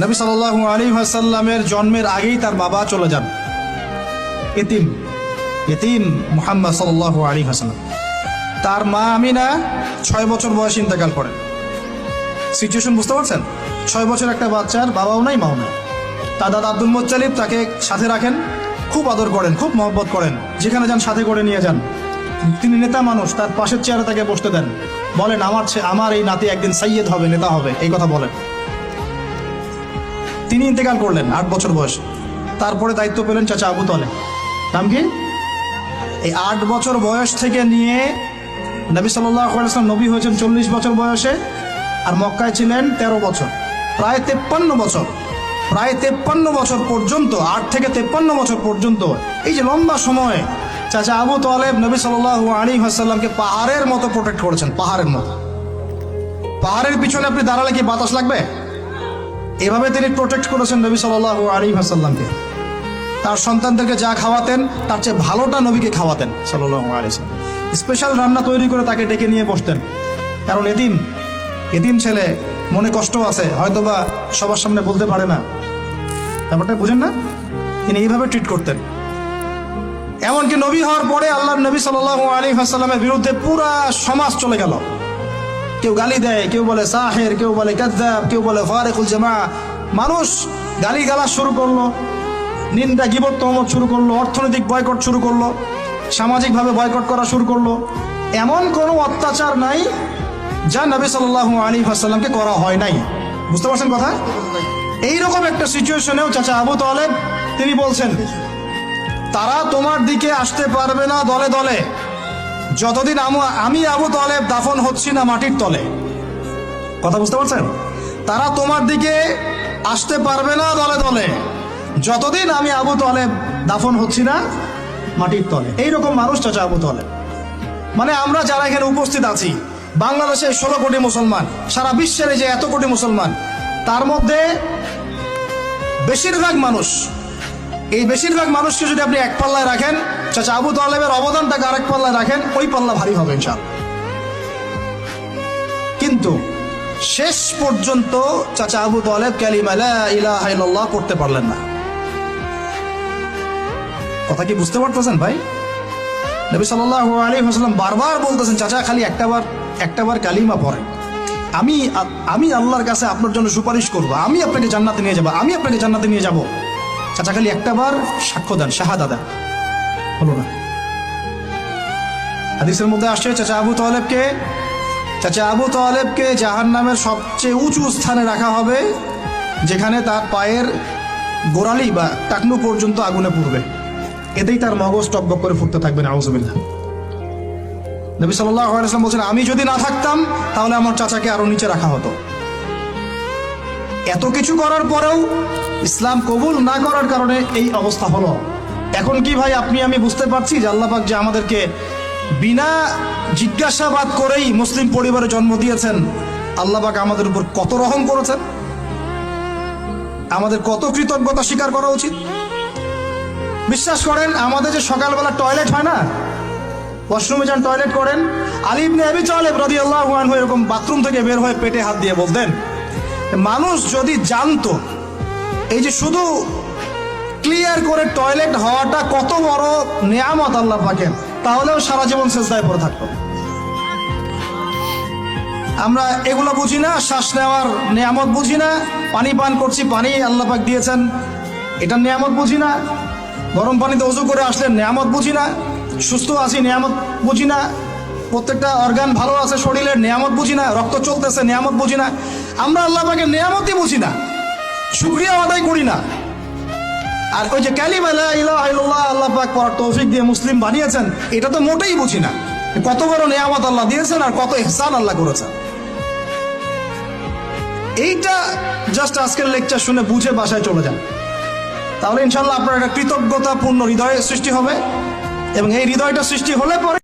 নবী সাল আলী সাল্লামের জন্মের আগেই তার বাবা চলে যান। এতিম এতিম মোহাম্মদ সাল আলী হাসাল্লাম তার মা আমিনা ছয় বছর বয়সে ইন্তেকাল করেন। সিচুয়েশন বুঝতে পারছেন? ছয় বছর একটা বাচ্চার বাবাও নাই, মাও নাই। তার দাদা আব্দুল মোত্তালিব তাকে সাথে রাখেন, খুব আদর করেন, খুব মহব্বত করেন। যেখানে যান, সাথে করে নিয়ে যান। তিনি নেতা মানুষ, তার পাশের চেয়ারে তাকে বসতে দেন। বলেন, আমার আমার এই নাতি একদিন সাইয়েদ হবে, নেতা হবে। এই কথা বলেন। তিনি ইন্তেকাল করলেন, আট বছর বয়স। তারপরে দায়িত্ব পেলেন চাচা আবু তলে নাম কি? এই আট বছর বয়স থেকে নিয়ে নবী সাল্লাম নবী হয়েছেন চল্লিশ বছর বয়সে, আর মক্কায় ছিলেন ১৩ বছর। প্রায় তেপ্পান্ন বছর, প্রায় তেপ্পান্ন বছর পর্যন্ত, আট থেকে তেপ্পান্ন বছর পর্যন্ত, এই যে লম্বা সময় চাচা আবু তোয়ালেব নবী সাল্লাহ আলী হাসাল্লামকে পাহাড়ের মতো প্রোটেক্ট করেছেন, পাহাড়ের মতো। পাহাড়ের পিছনে আপনি দাঁড়ালে কি বাতাস লাগবে? এভাবে তিনি প্রোটেক্ট করেছেন নবী সাল্লাহ আলী হাসাল্লামকে তার সন্তানদেরকে যা খাওয়াতেন, তার চেয়ে ভালোটা নবীকে খাওয়াতেন সাল্লাহ আলিয়াল্লাম স্পেশাল রান্না তৈরি করে তাকে ডেকে নিয়ে বসতেন। কারণ এদিন এদিন ছেলে, মনে কষ্ট আছে, হয়তোবা সবার সামনে বলতে পারে না। ব্যাপারটা বুঝেন না? তিনি এইভাবে ট্রিট করতেন। এমনকি নবী হওয়ার পরে আল্লাহ নবী সাল আলী হাসাল্লামের বিরুদ্ধে পুরা সমাজ চলে গেল। কেউ গালি দেয়, কেউ বলে সাহের, কেউ বলে কাদ্দাব, কেউ বলে ফারেকুল জামা মানুষ গালি গালা শুরু করল, নিন্দা গিবত শুরু করল, অর্থনৈতিক বয়কট শুরু করল, সামাজিকভাবে বয়কট করা শুরু করল। এমন কোনো অত্যাচার নাই যা নবী সাল্লাহ আলী হাসাল্লামকে করা হয় নাই। বুঝতে পারছেন কথা? এইরকম একটা সিচুয়েশনেও চাচা আবু তালেব তিনি বলছেন, তারা তোমার দিকে আসতে পারবে না দলে দলে। যতদিন আমু- আবু তালেব দাফন হচ্ছি না মাটির তলে। কথা বুঝতে পারছেন? তারা তোমার দিকে আসতে পারবে না দলে দলে। যতদিন আমি আবু তালেব দাফন হচ্ছি না মাটির তলে। এইরকম মানুষ চাচা আবু তালেব। মানে আমরা যারা এখানে উপস্থিত আছি বাংলাদেশে ষোলো কোটি মুসলমান, সারা বিশ্বের যে এত কোটি মুসলমান, তার মধ্যে বেশিরভাগ মানুষ এই বেশিরভাগ মানুষকে যদি আপনি এক পাল্লায় রাখেন চাচা আবু তালেবের অবদানটাকে আরেক পাল্লা রাখেন, ওই পাল্লা ভারী হবে ইনশাল কিন্তু শেষ পর্যন্ত চাচা আবু তালেব কালিমা লা করতে পারলেন না। কথা কি বুঝতে পারতেছেন ভাই? নবী সাল্লাল্লাহু আলী ওয়াসাল্লাম বারবার বলতেছেন, চাচা, খালি একটাবার একটাবার কালিমা পড়েন। আমি আমি আল্লাহর কাছে আপনার জন্য সুপারিশ করব। আমি আপনাকে জান্নাতে নিয়ে যাব, আমি আপনাকে জান্নাতে নিয়ে যাব। চাচা, খালি একটাবার সাক্ষ্য দেন, শাহাদা দেন। হলো না। হাদিসের মধ্যে আসছে, চাচা আবু তালেবকে, চাচা আবু তালেবকে জাহান নামের সবচেয়ে উঁচু স্থানে রাখা হবে, যেখানে তার পায়ের গোড়ালি বা টাকনু পর্যন্ত আগুনে পুড়বে। এতেই তার মগজ টকবক করে ফুটতে থাকবে না আউজবিল্লা নবী সাল্লাম বলছেন, আমি যদি না থাকতাম, তাহলে আমার চাচাকে আরও নিচে রাখা হতো। এত কিছু করার পরেও ইসলাম কবুল না করার কারণে এই অবস্থা হলো। এখন কি ভাই আপনি আমি বুঝতে পারছি যে আল্লাপাক যে আমাদেরকে বিনা জিজ্ঞাসাবাদ করেই মুসলিম পরিবারে জন্ম দিয়েছেন আল্লাপাক আমাদের উপর কত রহম করেছেন। আমাদের কত কৃতজ্ঞতা স্বীকার করা উচিত। বিশ্বাস করেন, আমাদের যে সকালবেলা টয়লেট হয় না, ওয়াশরুমে যান টয়লেট করেন আলিবনে আবি তালেব রাদিয়াল্লাহু আনহু এরকম বাথরুম থেকে বের হয়ে পেটে হাত দিয়ে বলতেন, মানুষ যদি জানতো, এই যে শুধু ক্লিয়ার করে টয়লেট হওয়াটা কত বড় নেয়ামত আল্লাহ পাকের, তাহলেও সারা জীবন শেষদায় পড়ে থাকতো আমরা এগুলো বুঝি না, শ্বাস নেওয়ার নিয়ামত বুঝি না, পানি পান করছি, পানি আল্লাহ পাক দিয়েছেন এটা নিয়ামত বুঝি না। গরম পানিতে উজু করে আসলে নিয়ামত বুঝি না, সুস্থ আছি নিয়ামত বুঝি না, প্রত্যেকটা অর্গান ভালো আছে শরীরের নিয়ামত বুঝি না, রক্ত চলতেছে নিয়ামত বুঝি না। আমরা আল্লাহ পাকের নিয়ামতই বুঝি না, শুক্রিয়া আদায় করি না। আর ওই যে ক্যালিমা আল্লাহ পাক পড়ার তৌফিক দিয়ে মুসলিম বানিয়েছেন, এটা তো মোটেই বুঝি না। কত বড় নিয়ামত আল্লাহ দিয়েছেন আর কত ইহসান আল্লাহ করেছেন। এইটা জাস্ট আজকের লেকচার শুনে বুঝে বাসায় চলে যান। তাহলে ইনশাল্লাহ আপনার একটা কৃতজ্ঞতাপূর্ণ হৃদয়ের সৃষ্টি হবে এবং এই হৃদয়টা সৃষ্টি হলে পরে